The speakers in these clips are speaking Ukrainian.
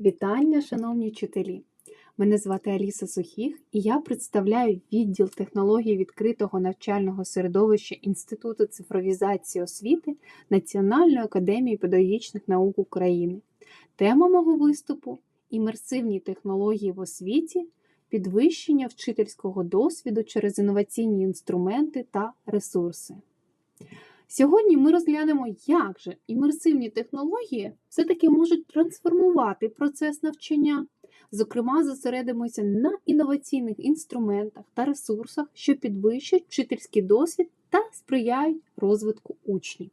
Вітання, шановні вчителі! Мене звати Аліса Сухіх, і я представляю відділ технологій відкритого навчального середовища Інституту цифровізації освіти Національної академії педагогічних наук України. Тема мого виступу імерсивні технології в освіті, підвищення вчительського досвіду через інноваційні інструменти та ресурси. Сьогодні ми розглянемо, як же імерсивні технології все-таки можуть трансформувати процес навчання. Зокрема, зосередимося на інноваційних інструментах та ресурсах, що підвищують вчительський досвід та сприяють розвитку учнів.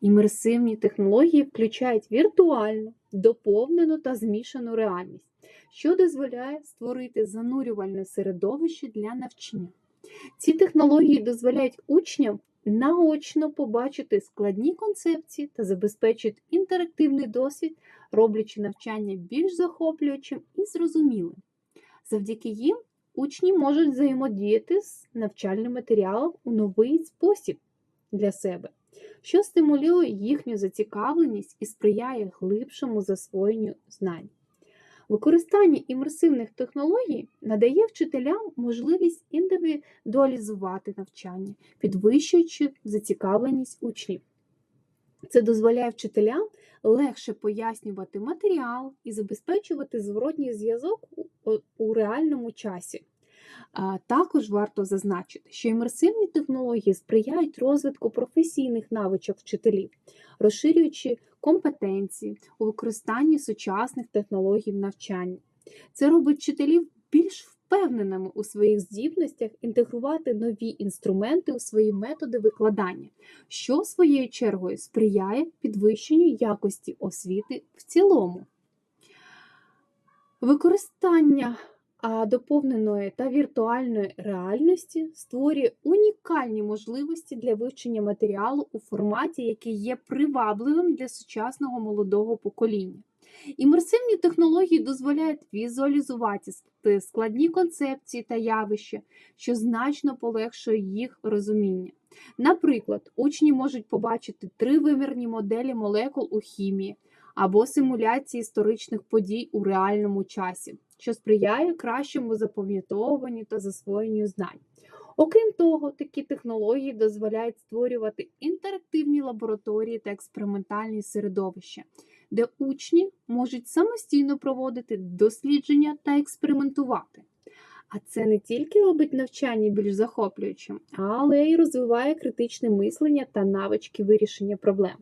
Імерсивні технології включають віртуальну, доповнену та змішану реальність, що дозволяє створити занурювальне середовище для навчання. Ці технології дозволяють учням наочно побачити складні концепції та забезпечують інтерактивний досвід, роблячи навчання більш захоплюючим і зрозумілим. Завдяки їм учні можуть взаємодіяти з навчальним матеріалом у новий спосіб для себе, що стимулює їхню зацікавленість і сприяє глибшому засвоєнню знань. Використання імерсивних технологій надає вчителям можливість індивідуалізувати навчання, підвищуючи зацікавленість учнів. Це дозволяє вчителям легше пояснювати матеріал і забезпечувати зворотній зв'язок у реальному часі. Також варто зазначити, що імерсивні технології сприяють розвитку професійних навичок вчителів, розширюючи компетенції у використанні сучасних технологій в навчанні. Це робить вчителів більш впевненими у своїх здібностях інтегрувати нові інструменти у свої методи викладання, що своєю чергою сприяє підвищенню якості освіти в цілому. Використання доповненої та віртуальної реальності створює унікальні можливості для вивчення матеріалу у форматі, який є привабливим для сучасного молодого покоління. Імерсивні технології дозволяють візуалізувати складні концепції та явища, що значно полегшує їх розуміння. Наприклад, учні можуть побачити тривимірні моделі молекул у хімії або симуляції історичних подій у реальному часі, що сприяє кращому запам'ятовуванню та засвоєнню знань. Окрім того, такі технології дозволяють створювати інтерактивні лабораторії та експериментальні середовища, де учні можуть самостійно проводити дослідження та експериментувати. А це не тільки робить навчання більш захоплюючим, але й розвиває критичне мислення та навички вирішення проблем.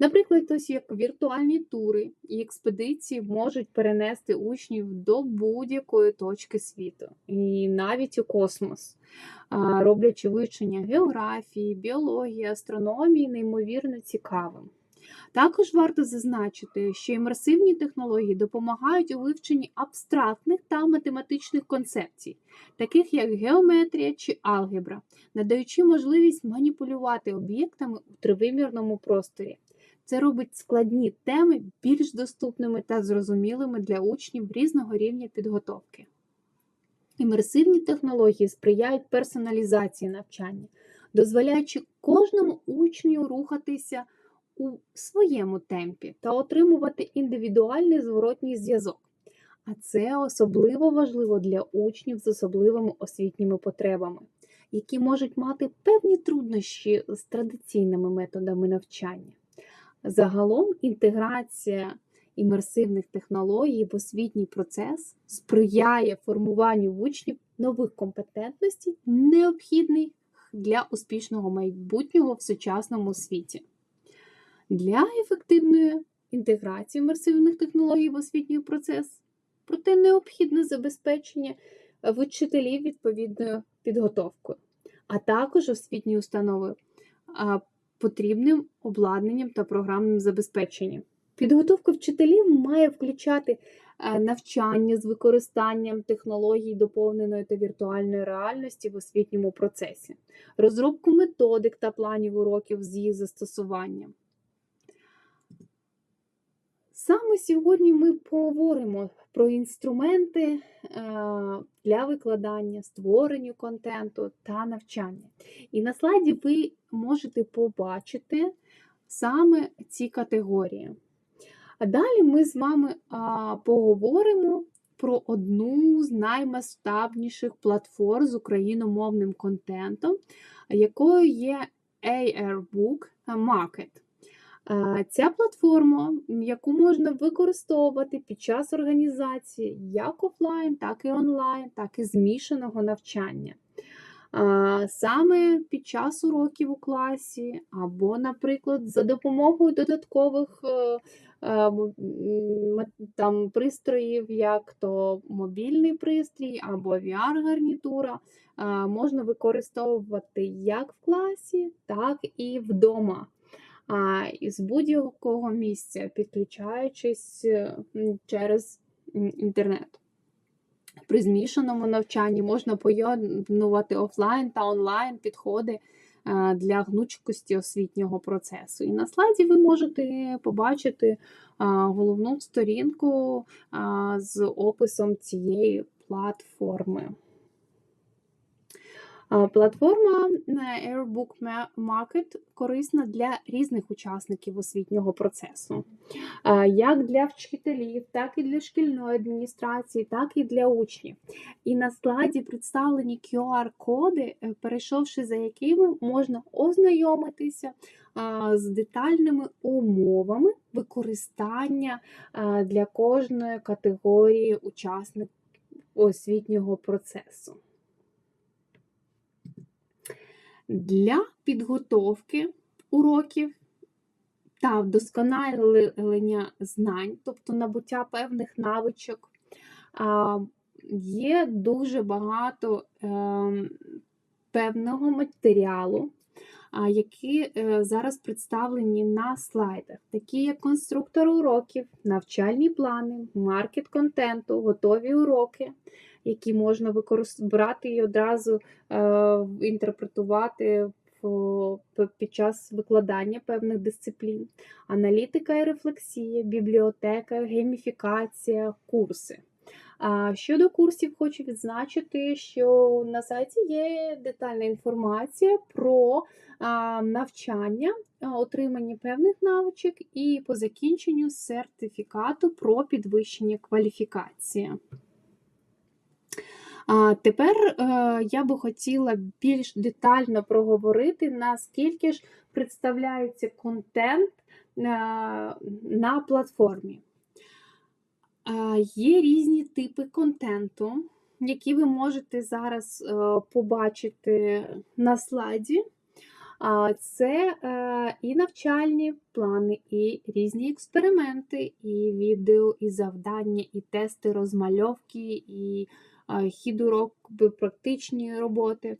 Наприклад, ось як віртуальні тури і експедиції можуть перенести учнів до будь-якої точки світу, і навіть у космос, роблячи вивчення географії, біології, астрономії неймовірно цікавим. Також варто зазначити, що імерсивні технології допомагають у вивченні абстрактних та математичних концепцій, таких як геометрія чи алгебра, надаючи можливість маніпулювати об'єктами у тривимірному просторі. Це робить складні теми більш доступними та зрозумілими для учнів різного рівня підготовки. Імерсивні технології сприяють персоналізації навчання, дозволяючи кожному учню рухатися у своєму темпі та отримувати індивідуальний зворотній зв'язок. А це особливо важливо для учнів з особливими освітніми потребами, які можуть мати певні труднощі з традиційними методами навчання. Загалом інтеграція імерсивних технологій в освітній процес сприяє формуванню учнів нових компетентностей, необхідних для успішного майбутнього в сучасному світі. Для ефективної інтеграції імерсивних технологій в освітній процес, проте необхідне забезпечення вчителів відповідною підготовкою, а також освітні установи потрібним обладнанням та програмним забезпеченням. Підготовка вчителів має включати навчання з використанням технологій доповненої та віртуальної реальності в освітньому процесі, розробку методик та планів уроків з їх застосуванням. Саме сьогодні ми поговоримо про інструменти для викладання, створення контенту та навчання. І на слайді ви можете побачити саме ці категорії. А далі ми з вами а, поговоримо про одну з наймасштабніших платформ з україномовним контентом, якою є AirBook Market. Ця платформа, яку можна використовувати під час організації як офлайн, так і онлайн, так і змішаного навчання. Саме під час уроків у класі, або, наприклад, за допомогою додаткових е, е, там, пристроїв, як то мобільний пристрій або VR-гарнітура, можна використовувати як в класі, так і вдома. А, з будь-якого місця, підключаючись е, через інтернет. При змішаному навчанні можна поєднувати офлайн та онлайн підходи е, для гнучкості освітнього процесу. І на слайді ви можете побачити головну сторінку з описом цієї платформи. Платформа е, Airbook Market корисна для різних учасників освітнього процесу, як для вчителів, так і для шкільної адміністрації, так і для учнів. І на слайді представлені QR-коди, е, перейшовши за якими можна ознайомитися з детальними умовами використання для кожної категорії учасників освітнього процесу. Для підготовки уроків та вдосконалення знань, тобто набуття певних навичок, є дуже багато ем, певного матеріалу, які е, зараз представлені на слайдах, такі як конструктор уроків, навчальні плани, маркет контенту, готові уроки, які можна брати і одразу е, інтерпретувати під час викладання певних дисциплін, аналітика і рефлексія, бібліотека, гейміфікація, курси. Щодо курсів, хочу відзначити, що на сайті є детальна інформація про навчання, отримання певних навичок і по закінченню сертифікату про підвищення кваліфікації. А тепер е, я би хотіла більш детально проговорити, наскільки ж представляється контент е, на платформі. Е, Є різні типи контенту, які ви можете зараз побачити на слайді. Це і навчальні плани, і різні експерименти, і відео, і завдання, і тести розмальовки, і хід уроку, практичні роботи.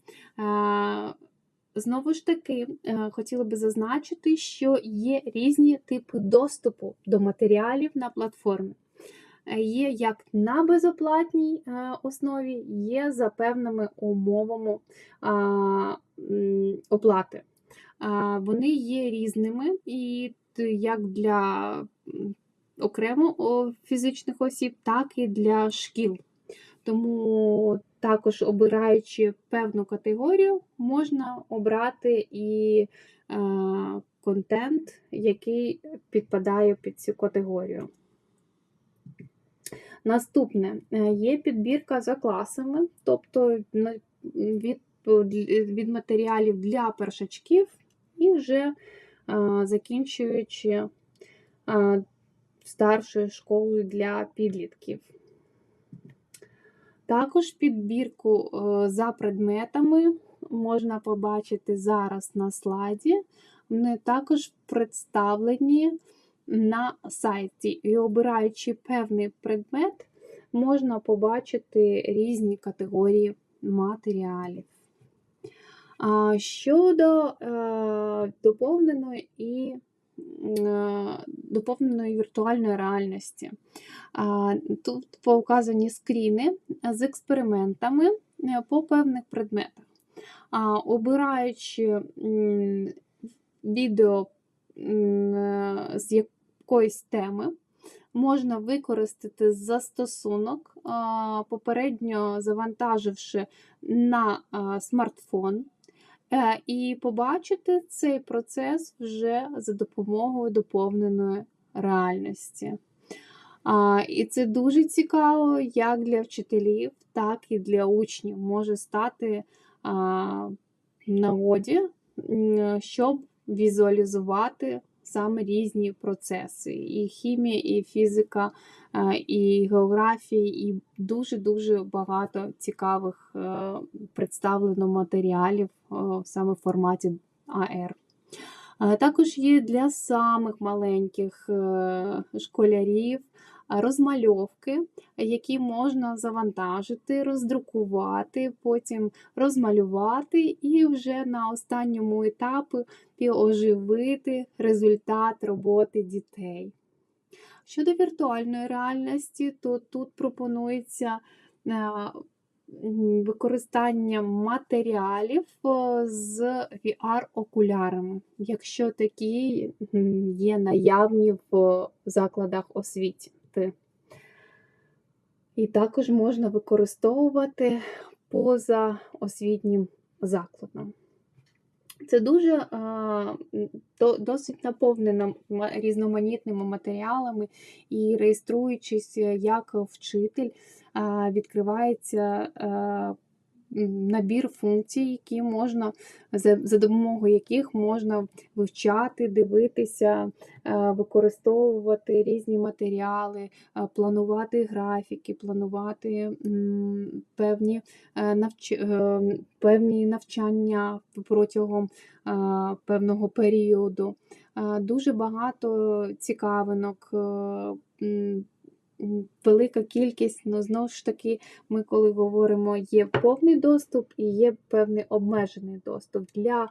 Знову ж таки, е, хотіла би зазначити, що є різні типи доступу до матеріалів на платформі. Е, Є як на безоплатній е, основі, є за певними умовами оплати. Вони є різними, і як для окремо фізичних осіб, так і для шкіл. Тому також обираючи певну категорію, можна обрати і е, контент, який підпадає під цю категорію. Наступне е, є підбірка за класами, тобто від, від матеріалів для першачків і вже е, закінчуючи е, старшою школою для підлітків. Також підбірку е, за предметами можна побачити зараз на слайді. Вони також представлені на сайті. І обираючи певний предмет, можна побачити різні категорії матеріалів. Щодо е, доповненої і доповненої віртуальної реальності. Тут показані скріни з експериментами е, по певних предметах. Обираючи відео е, з якоїсь теми, можна використати застосунок, попередньо завантаживши на смартфон. Е, І побачити цей процес вже за допомогою доповненої реальності. А, І це дуже цікаво як для вчителів, так і для учнів може стати а, нагоді, щоб візуалізувати саме різні процеси: і хімія, і фізика, і географія, і дуже-дуже багато цікавих е, представлено матеріалів е, саме в форматі АР. Також є для самих маленьких е, школярів розмальовки, які можна завантажити, роздрукувати, потім розмалювати і вже на останньому етапі оживити результат роботи дітей. Щодо віртуальної реальності, то тут пропонується е, використання матеріалів е, з VR-окулярами, якщо такі є наявні в закладах освіти. І також можна використовувати поза освітнім закладом. Це дуже а, до- досить наповнено різноманітними матеріалами, і реєструючись як вчитель, а, відкривається а, набір функцій, які можна, за, допомогою яких можна вивчати, дивитися, е, використовувати різні матеріали, е, планувати графіки, планувати певні, е, навч... певні навчання протягом певного періоду. Дуже багато цікавинок. Велика кількість, ну знову ж таки, ми коли говоримо, є повний доступ і є певний обмежений доступ. Для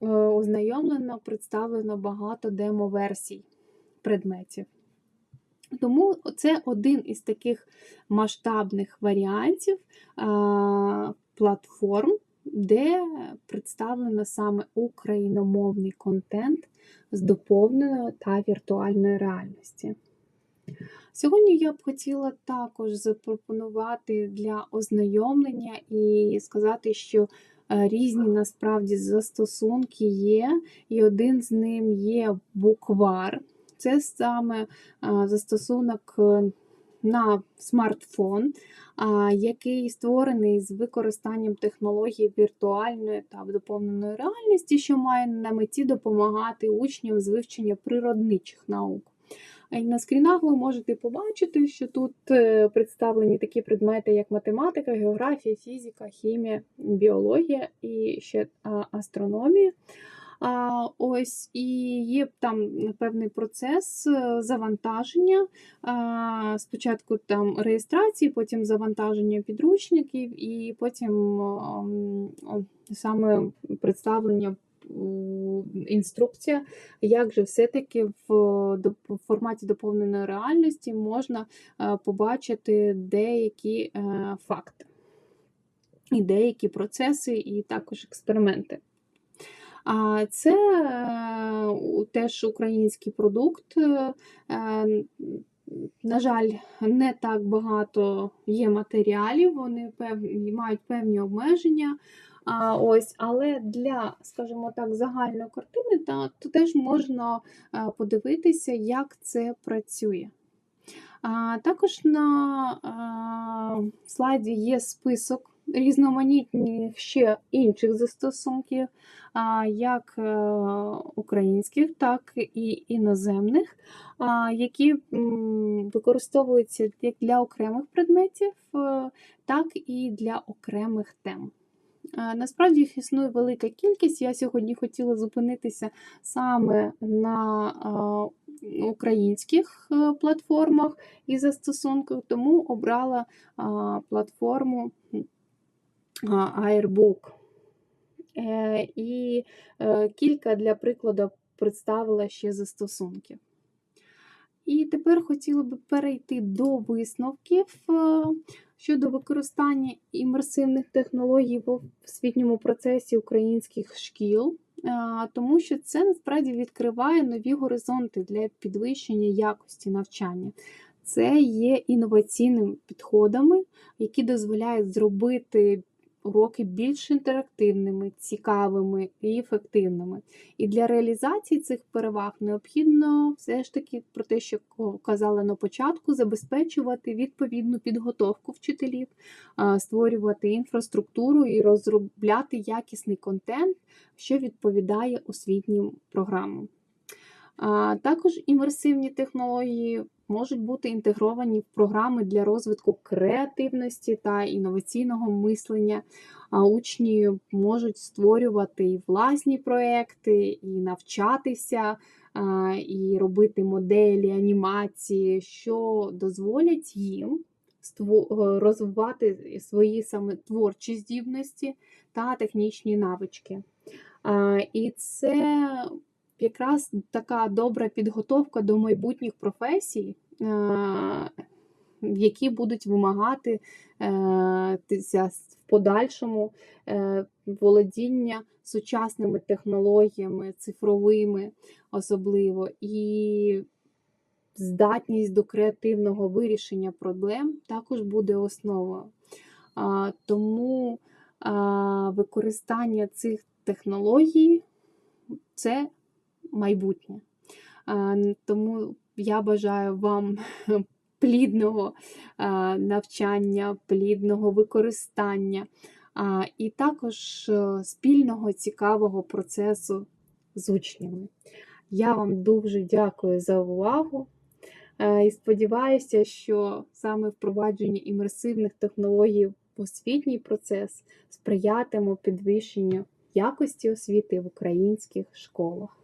ознайомлено представлено багато демо-версій предметів. Тому це один із таких масштабних варіантів платформ, де представлено саме україномовний контент з доповненої та віртуальної реальності. Сьогодні я б хотіла також запропонувати для ознайомлення і сказати, що е, різні насправді застосунки є, і один з них є буквар. Це саме е, застосунок е, на смартфон, який створений з використанням технологій віртуальної та доповненої реальності, що має на меті допомагати учням з вивчення природничих наук. На скрінах ви можете побачити, що тут е, представлені такі предмети, як математика, географія, фізика, хімія, біологія і ще астрономія. А, ось і є там певний процес е, завантаження. А, спочатку там реєстрації, потім завантаження підручників, і потім саме представлення інструкція, як же все-таки в, форматі доповненої реальності можна е, побачити деякі е, факти, і деякі процеси, і також експерименти. А це е, теж український продукт. На жаль, не так багато є матеріалів, вони певні, мають певні обмеження. А, ось, але для, скажімо так, загальної картини, та, то теж можна е, подивитися, як це працює. А, також на а, слайді є список різноманітних ще інших застосунків, а, як е, українських, так і іноземних, а, які використовуються як для окремих предметів, е, так і для окремих тем. Е, Насправді їх існує велика кількість. Я сьогодні хотіла зупинитися саме на е, українських е, платформах і застосунках, тому обрала платформу Airbook. І кілька для прикладу представила ще застосунків. І тепер хотіла би перейти до висновків е, щодо використання імерсивних технологій в освітньому процесі українських шкіл, е, тому що це насправді відкриває нові горизонти для підвищення якості навчання. Це є інноваційними підходами, які дозволяють зробити уроки більш інтерактивними, цікавими і ефективними. І для реалізації цих переваг необхідно все ж таки про те, що казала на початку, забезпечувати відповідну підготовку вчителів, створювати інфраструктуру і розробляти якісний контент, що відповідає освітнім програмам. Також імерсивні технології можуть бути інтегровані в програми для розвитку креативності та інноваційного мислення. А Учні можуть створювати і власні проекти, і навчатися, і робити моделі, анімації, що дозволять їм е, розвивати свої саме творчі здібності та технічні навички. І це якраз така добра підготовка до майбутніх професій, е, які будуть вимагати е, в подальшому е, володіння сучасними технологіями, цифровими особливо, і здатність до креативного вирішення проблем також буде основою. Тому використання цих технологій це майбутнє. Тому я бажаю вам плідного навчання, плідного використання, і також е, спільного цікавого процесу з учнями. Я вам дуже дякую за увагу. Е, І сподіваюся, що саме впровадження імерсивних технологій в освітній процес сприятиме підвищенню якості освіти в українських школах.